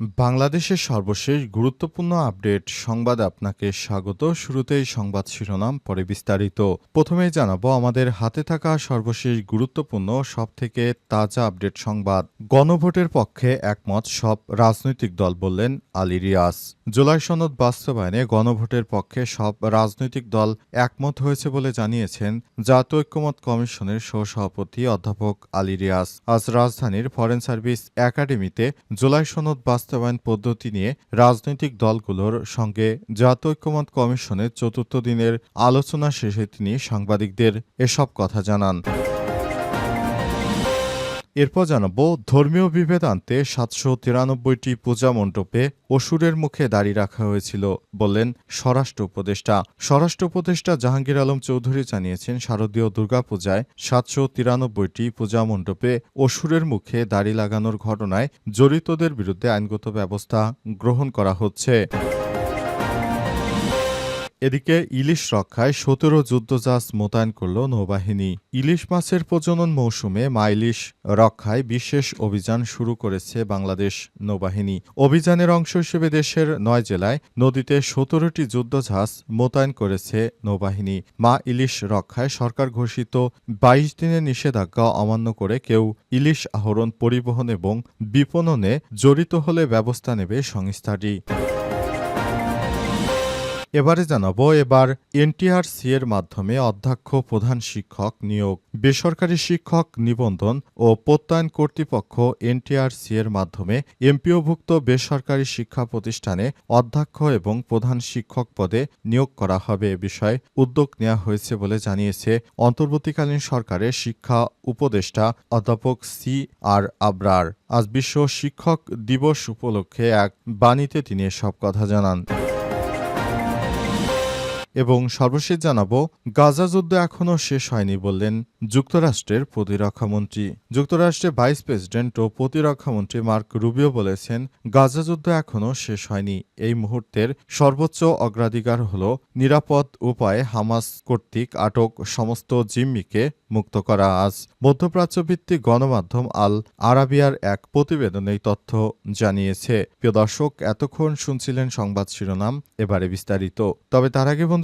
বাংলাদেশের সর্বশেষ গুরুত্বপূর্ণ আপডেট সংবাদ আপনাকে স্বাগত। শুরুতেই সংবাদ শিরোনাম, পরে বিস্তারিত। প্রথমে জানাব, আমাদের হাতে থাকা সর্বশেষ গুরুত্বপূর্ণ, সবথেকে তাজা আপডেট সংবাদ। গণভোটের পক্ষে একমত সব রাজনৈতিক দল বললেন আলী রিয়াজ। জুলাই সনদ বাস্তবায়নে গণভোটের পক্ষে সব রাজনৈতিক দল একমত হয়েছে বলে জানিয়েছেন জাতীয় ঐক্যমত কমিশনের সহসভাপতি অধ্যাপক আলী রিয়াজ। আজ রাজধানীর ফরেন সার্ভিস একাডেমিতে জুলাই সনদ বাস্তবায়ন পদ্ধতি নিয়ে রাজনৈতিক দলগুলোর সঙ্গে জাতীয় ঐক্যমত কমিশনের চতুর্থ দিনের আলোচনা শেষে তিনি সাংবাদিকদের এসব কথা জানান। এরপর জানাব, ধর্মীয় বিভেদ আনতে সাতশো তিরানব্বইটি পূজা মণ্ডপে অসুরের মুখে দাঁড়িয়ে রাখা হয়েছিল, বললেন স্বরাষ্ট্র উপদেষ্টা। স্বরাষ্ট্র উপদেষ্টা জাহাঙ্গীর আলম চৌধুরী জানিয়েছেন, শারদীয় দুর্গাপূজায় সাতশো তিরানব্বইটি পূজা মণ্ডপে অসুরের মুখে দাড়ি লাগানোর ঘটনায় জড়িতদের বিরুদ্ধে আইনগত ব্যবস্থা গ্রহণ করা হচ্ছে। এদিকে ইলিশ রক্ষায় সতেরো যুদ্ধজাহাজ মোতায়েন করল নৌবাহিনী। ইলিশ মাছের প্রজনন মৌসুমে মা ইলিশ রক্ষায় বিশেষ অভিযান শুরু করেছে বাংলাদেশ নৌবাহিনী। অভিযানের অংশ হিসেবে দেশের নয় জেলায় নদীতে সতেরোটি যুদ্ধজাহাজ মোতায়েন করেছে নৌবাহিনী। মা ইলিশ রক্ষায় সরকার ঘোষিত বাইশ দিনের নিষেধাজ্ঞা অমান্য করে কেউ ইলিশ আহরণ পরিবহন এবং বিপণনে জড়িত হলে ব্যবস্থা নেবে সংস্থাটি। এবারে জানাব, এবার এনটিআরসি এর মাধ্যমে অধ্যক্ষ প্রধান শিক্ষক নিয়োগ, বেসরকারি শিক্ষক নিবন্ধন ও প্রত্যয়ন কর্তৃপক্ষ এনটিআরসি এর মাধ্যমে এমপিওভুক্ত বেসরকারি শিক্ষা প্রতিষ্ঠানে অধ্যক্ষ এবং প্রধান শিক্ষক পদে নিয়োগ করা হবে এ বিষয়ে উদ্যোগ নেওয়া হয়েছে বলে জানিয়েছে অন্তর্বর্তীকালীন সরকারের শিক্ষা উপদেষ্টা অধ্যাপক সি আর আবরার। আজ বিশ্ব শিক্ষক দিবস উপলক্ষে এক বাণীতে তিনি সব কথা জানান। এবং সর্বশেষ জানাব, গাজা যুদ্ধ এখনও শেষ হয়নি বললেন যুক্তরাষ্ট্রের প্রতিরক্ষামন্ত্রী। যুক্তরাষ্ট্রের ভাইস প্রেসিডেন্ট ও প্রতিরক্ষামন্ত্রী মার্ক রুবিও বলেছেন, গাজা যুদ্ধ এখনও শেষ হয়নি। এই মুহূর্তের সর্বোচ্চ অগ্রাধিকার হল নিরাপদ উপায়ে হামাস কর্তৃক আটক সমস্ত জিম্মিকে মুক্ত করা। আজ মধ্যপ্রাচ্যভিত্তিক গণমাধ্যম আল আরাবিয়ার এক প্রতিবেদনে তথ্য জানিয়েছে। প্রিয় দর্শক, এতক্ষণ শুনছিলেন সংবাদ শিরোনাম, এবারে বিস্তারিত। তবে তার আগে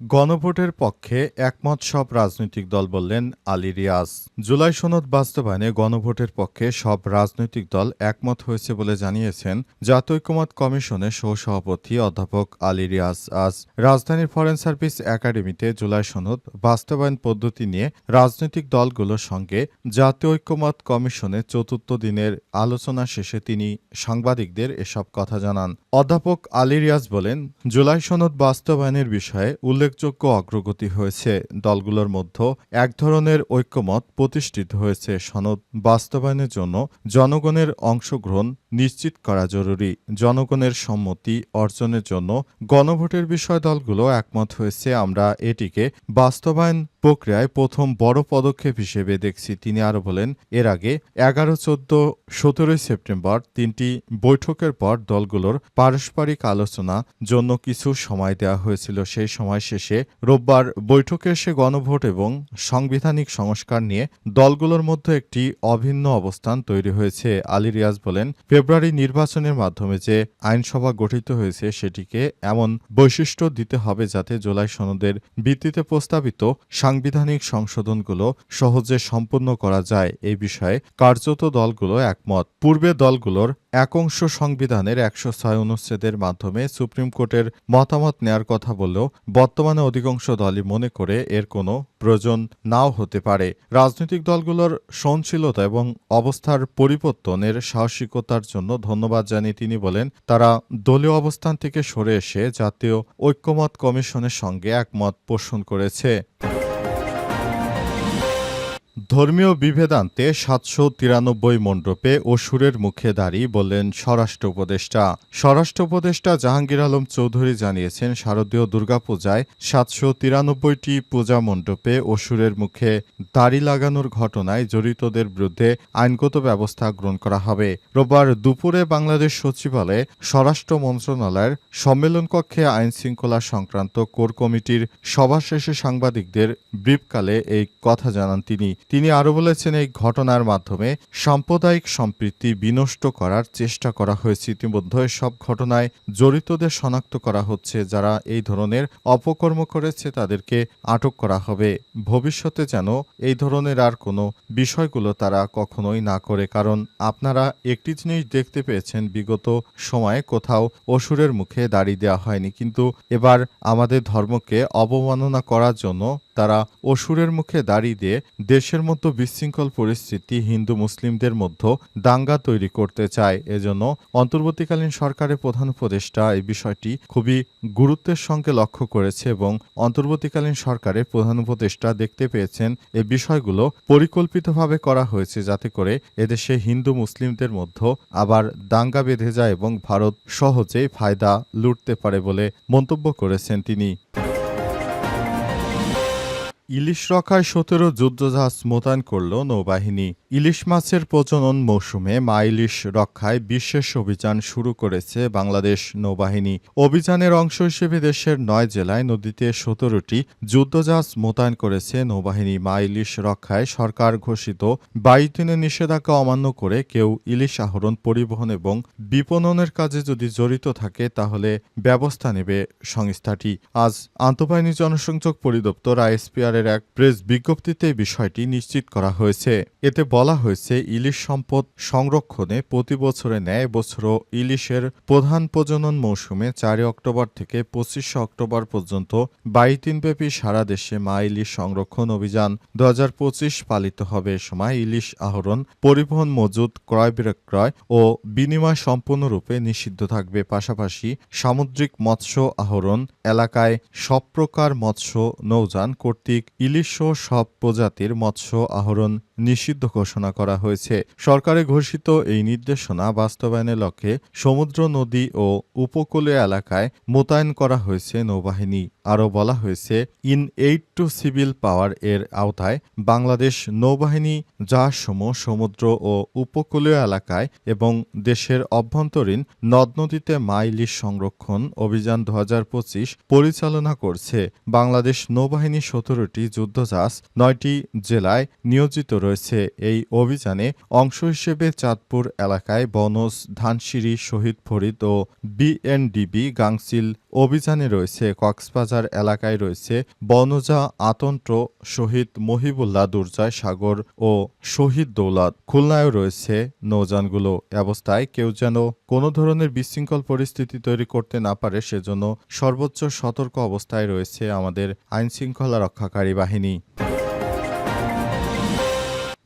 গণভোটের পক্ষে একমত সব রাজনৈতিক দল বললেন আলী রিয়াজ। জুলাই সনদ বাস্তবায়নে গণভোটের পক্ষে সব রাজনৈতিক দল একমত হয়েছে বলে জানিয়েছেন জাতীয় কমিশনের সহসভাপতি অধ্যাপক আলী রিয়াজ। আজ রাজধানীর ফরেন সার্ভিস একাডেমিতে জুলাই সনদ বাস্তবায়ন পদ্ধতি নিয়ে রাজনৈতিক দলগুলোর সঙ্গে জাতীয় ঐক্যমত কমিশনের চতুর্থ দিনের আলোচনা শেষে তিনি সাংবাদিকদের এসব কথা জানান। অধ্যাপক আলী রিয়াজ বলেন, জুলাই সনদ বাস্তবায়নের বিষয়ে উল্লেখযোগ্য অগ্রগতি হয়েছে। দলগুলোর মধ্যে এক ধরনের ঐক্যমত প্রতিষ্ঠিত হয়েছে সনদ বাস্তবায়নের জন্য জনগণের অংশগ্রহণ নিশ্চিত করা জরুরি। জনগণের সম্মতি অর্জনের জন্য গণভোটের বিষয় দলগুলো একমত হয়েছে। আমরা এটিকে বাস্তবায়ন প্রক্রিয়ায় প্রথম বড় পদক্ষেপ হিসেবে দেখছি। তিনি আরও বলেন, এর আগে এগারো, চোদ্দ, সতেরোই সেপ্টেম্বর তিনটি বৈঠকের পর দলগুলোর পারস্পরিক আলোচনা জন্য কিছু সময় দেওয়া হয়েছিল। সেই সময় শেষে রোববার বৈঠকে এসে গণভোট এবং সাংবিধানিক সংস্কার নিয়ে দলগুলোর মধ্যে একটি অভিন্ন অবস্থান তৈরি হয়েছে। আলী রিয়াজ বলেন ফেব্রুয়ারি নির্বাচনের মাধ্যমে যে আইনসভা গঠিত হয়েছে সেটিকে এমন বৈশিষ্ট্য দিতে হবে যাতে জুলাই সনদের ভিত্তিতে প্রস্তাবিত সাংবিধানিক সংশোধনগুলো সহজে সম্পন্ন করা যায়। এই বিষয়ে কার্যত দলগুলো একমত। পূর্বে দলগুলোর এক অংশ সংবিধানের একশো ছয় অনুচ্ছেদের মাধ্যমে সুপ্রিম কোর্টের মতামত নেয়ার কথা বললেও বর্তমানে অধিকাংশ দলই মনে করে এর কোনো প্রয়োজন নাও হতে পারে। রাজনৈতিক দলগুলোর সহনশীলতা এবং অবস্থার পরিবর্তনের সাহসিকতার জন্য ধন্যবাদ জানিয়ে তিনি বলেন, তারা দলীয় অবস্থান থেকে সরে এসে জাতীয় ঐক্যমত কমিশনের সঙ্গে একমত পোষণ করেছে। ধর্মীয় বিভেদান্তে সাতশো তিরানব্বই মণ্ডপে অসুরের মুখে দাঁড়িয়ে বললেন স্বরাষ্ট্র উপদেষ্টা। স্বরাষ্ট্র উপদেষ্টা জাহাঙ্গীর আলম চৌধুরী জানিয়েছেন, শারদীয় দুর্গাপূজায় সাতশো তিরানব্বইটি পূজা মণ্ডপে অসুরের মুখে দাড়ি লাগানোর ঘটনায় জড়িতদের বিরুদ্ধে আইনগত ব্যবস্থা গ্রহণ করা হবে। রোববার দুপুরে বাংলাদেশ সচিবালয়ে স্বরাষ্ট্র মন্ত্রণালয়ের সম্মেলন কক্ষে আইন শৃঙ্খলা সংক্রান্ত কোর কমিটির সভা শেষে সাংবাদিকদের ব্রিফকালে এই কথা জানান তিনি। তিনি আরও বলেছেন, এই ঘটনার মাধ্যমে সাম্প্রদায়িক সম্প্রীতি বিনষ্ট করার চেষ্টা করা হয়েছে। ইতিমধ্যে সব ঘটনায় জড়িতদের শনাক্ত করা হচ্ছে, যারা এই ধরনের অপকর্ম করেছে তাদেরকে আটক করা হবে। ভবিষ্যতে যেন এই ধরনের আর কোনো বিষয়গুলো তারা কখনোই না করে। কারণ আপনারা একটি জিনিস দেখতে পেয়েছেন, বিগত সময়ে কোথাও অসুরের মুখে দাড়ি দেওয়া হয়নি। কিন্তু এবার আমাদের ধর্মকে অবমাননা করার জন্য তারা অসুরের মুখে দাঁড়িয়ে দিয়ে দেশের মধ্যে বিশৃঙ্খল পরিস্থিতি হিন্দু মুসলিমদের মধ্যে দাঙ্গা তৈরি করতে চায়। এজন্য অন্তর্বর্তীকালীন সরকারের প্রধান উপদেষ্টা এই বিষয়টি খুবই গুরুত্বের সঙ্গে লক্ষ্য করেছে এবং অন্তর্বর্তীকালীন সরকারের প্রধান উপদেষ্টা দেখতে পেয়েছেন এই বিষয়গুলো পরিকল্পিতভাবে করা হয়েছে যাতে করে এদেশে হিন্দু মুসলিমদের মধ্যে আবার দাঙ্গা বেঁধে যায় এবং ভারত সহজেই ফায়দা লুটতে পারে বলে মন্তব্য করেছেন তিনি। ইলিশ রক্ষায় সতেরো যুদ্ধজাহাজ মোতায়েন করল নৌবাহিনী। ইলিশ মাছের প্রজনন মৌসুমে মা ইলিশ রক্ষায় বিশেষ অভিযান শুরু করেছে বাংলাদেশ নৌবাহিনী। অভিযানের অংশ হিসেবে দেশের নয় জেলায় নদীতে সতেরোটি যুদ্ধজাহাজ মোতায়েন করেছে নৌবাহিনী। মা ইলিশ রক্ষায় সরকার ঘোষিত বাইশ নিষেধাজ্ঞা অমান্য করে কেউ ইলিশ আহরণ, পরিবহন এবং বিপণনের কাজে যদি জড়িত থাকে, তাহলে ব্যবস্থা নেবে সংস্থাটি। আজ আন্তঃবাহিনী জনসংযোগ পরিদপ্তর, আইএসপিআর এর এক প্রেস বিজ্ঞপ্তিতে বিষয়টি নিশ্চিত করা হয়েছে। এতে বলা হয়েছে, ইলিশ সম্পদ সংরক্ষণে প্রতি বছরে ন্যায় বছরও ইলিশের প্রধান প্রজনন মৌসুমে চারই অক্টোবর থেকে পঁচিশে অক্টোবর পর্যন্ত বাইশ দিনব্যাপী সারা দেশে মা ইলিশ সংরক্ষণ অভিযান দু হাজার পঁচিশ পালিত হবে। এ সময় ইলিশ আহরণ, পরিবহন মজুদ ক্রয় বিক্রয় ও বিনিময় সম্পূর্ণরূপে নিষিদ্ধ থাকবে। পাশাপাশি সামুদ্রিক মৎস্য আহরণ এলাকায় সব প্রকার মৎস্য নৌযান কর্তৃক ইলিশ সহ সব প্রজাতির মৎস্য আহরণ নিষিদ্ধ ঘোষণা করা হয়েছে। সরকারে ঘোষিত এই নির্দেশনা বাস্তবায়নের লক্ষ্যে সমুদ্র, নদী ও উপকূলীয় এলাকায় মোতায়েন করা হয়েছে নৌবাহিনী। আরও বলা হয়েছে, in aid to civil power এর আওতায় বাংলাদেশ নৌবাহিনী জাহাজসমূহ সমুদ্র ও উপকূলীয় এলাকায় এবং দেশের অভ্যন্তরীণ নদ নদীতে মাইলিশ সংরক্ষণ অভিযান দু হাজার পঁচিশ পরিচালনা করছে। বাংলাদেশ নৌবাহিনী সতেরোটি যুদ্ধজাহাজ নয়টি জেলায় নিয়োজিত রয়েছে। এই অভিযানে অংশ হিসেবে চাঁদপুর এলাকায় বনজ, ধানসিঁড়ি, শহীদ ফরিদ ও বিএনডিবি গাংসিল অভিযানে রয়েছে। কক্সবাজার এলাকায় রয়েছে বনজা আতন্ত্র, শহীদ মহিবুল্লাহ দুর্জয় সাগর ও শহীদ দৌলত। খুলনায়ও রয়েছে নৌযানগুলো। অবস্থায় কেউ যেন কোনো ধরনের বিশৃঙ্খল পরিস্থিতি তৈরি করতে না পারে, সেজন্য সর্বোচ্চ সতর্ক অবস্থায় রয়েছে আমাদের আইনশৃঙ্খলা রক্ষাকারী বাহিনী।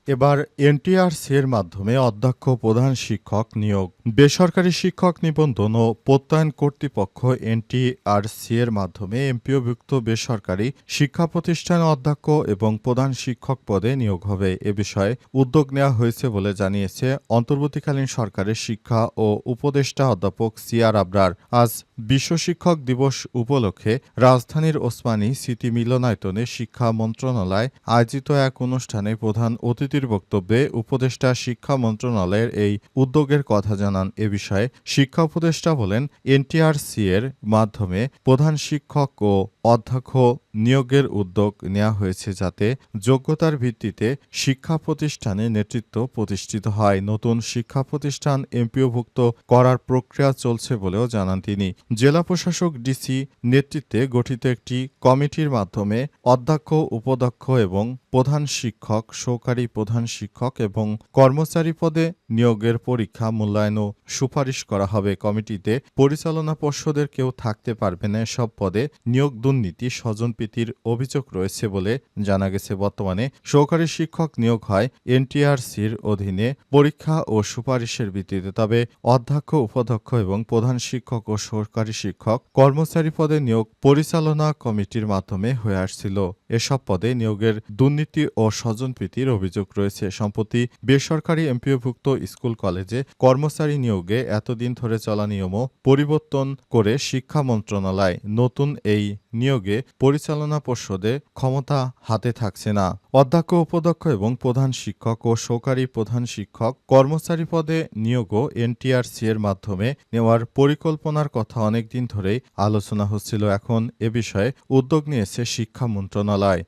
এবার এনটিআরসি এর মাধ্যমে অধ্যক্ষ প্রধান শিক্ষক নিয়োগ। বেসরকারি শিক্ষক নিবন্ধন ও প্রত্যয়ন কর্তৃপক্ষ এনটিআরসি এর মাধ্যমে এমপিওভুক্ত বেসরকারি শিক্ষা প্রতিষ্ঠানে অধ্যক্ষ এবং প্রধান শিক্ষক পদে নিয়োগ হবে। এ বিষয়ে উদ্যোগ নেওয়া হয়েছে বলে জানিয়েছে অন্তর্বর্তীকালীন সরকারের শিক্ষা ও উপদেষ্টা অধ্যাপক সিআর আবরার। আজ বিশ্ব শিক্ষক দিবস উপলক্ষে রাজধানীর ওসমানী স্মৃতি মিলনায়তনে শিক্ষা মন্ত্রণালয় আয়োজিত এক অনুষ্ঠানে প্রধান অতিথির বক্তব্যে উপদেষ্টা শিক্ষা মন্ত্রণালয়ের এই উদ্যোগের কথা জানান। এ বিষয়ে শিক্ষা উপদেষ্টা বলেন, এনটিআরসি এর মাধ্যমে প্রধান শিক্ষক ও অধ্যক্ষ নিয়োগের উদ্যোগ নেওয়া হয়েছে যাতে যোগ্যতার ভিত্তিতে শিক্ষা প্রতিষ্ঠানে নেতৃত্ব প্রতিষ্ঠিত হয়। নতুন শিক্ষা প্রতিষ্ঠান এমপিওভুক্ত করার প্রক্রিয়া চলছে বলেও জানান তিনি। জেলা প্রশাসক ডিসি নেতৃত্বে গঠিত একটি কমিটির মাধ্যমে অধ্যক্ষ, উপাধ্যক্ষ এবং প্রধান শিক্ষক, সহকারী প্রধান শিক্ষক এবং কর্মচারী পদে নিয়োগের পরীক্ষা মূল্যায়ন ও সুপারিশ করা হবে। কমিটিতে পরিচালনা পর্ষদের কেউ থাকতে পারবে না সব পদে নিয়োগ দুর্নীতি, স্বজনপ্রীতির অভিযোগ রয়েছে বলে জানা গেছে বর্তমানে। সহকারী শিক্ষক নিয়োগ হয় এনটিআরসির অধীনে পরীক্ষা ও সুপারিশের ভিত্তিতে। তবে অধ্যক্ষ, উপাধ্যক্ষ এবং প্রধান শিক্ষক ও সহকারী শিক্ষক কর্মচারী পদে নিয়োগ পরিচালনা কমিটির মাধ্যমে হয়ে আসছিল। এসব পদে নিয়োগের দুর্নীতি ও স্বজনপ্রীতির অভিযোগ রয়েছে। সম্প্রতি বেসরকারি এমপিওভুক্ত স্কুল কলেজে কর্মচারী নিয়োগে এতদিন ধরে চলা নিয়মও পরিবর্তন করে শিক্ষা মন্ত্রণালয় নতুন এই নিয়োগে পরিচালনা পর্ষদে ক্ষমতা হাতে থাকছে না। অধ্যক্ষ, উপাধ্যক্ষ এবং প্রধান শিক্ষক ও সহকারী প্রধান শিক্ষক কর্মচারী পদে নিয়োগও এনটিআরসি এর মাধ্যমে নেওয়ার পরিকল্পনার কথা অনেকদিন ধরেই আলোচনা হচ্ছিল। এখন এ বিষয়ে উদ্যোগ নিয়েছে শিক্ষা মন্ত্রণালয়।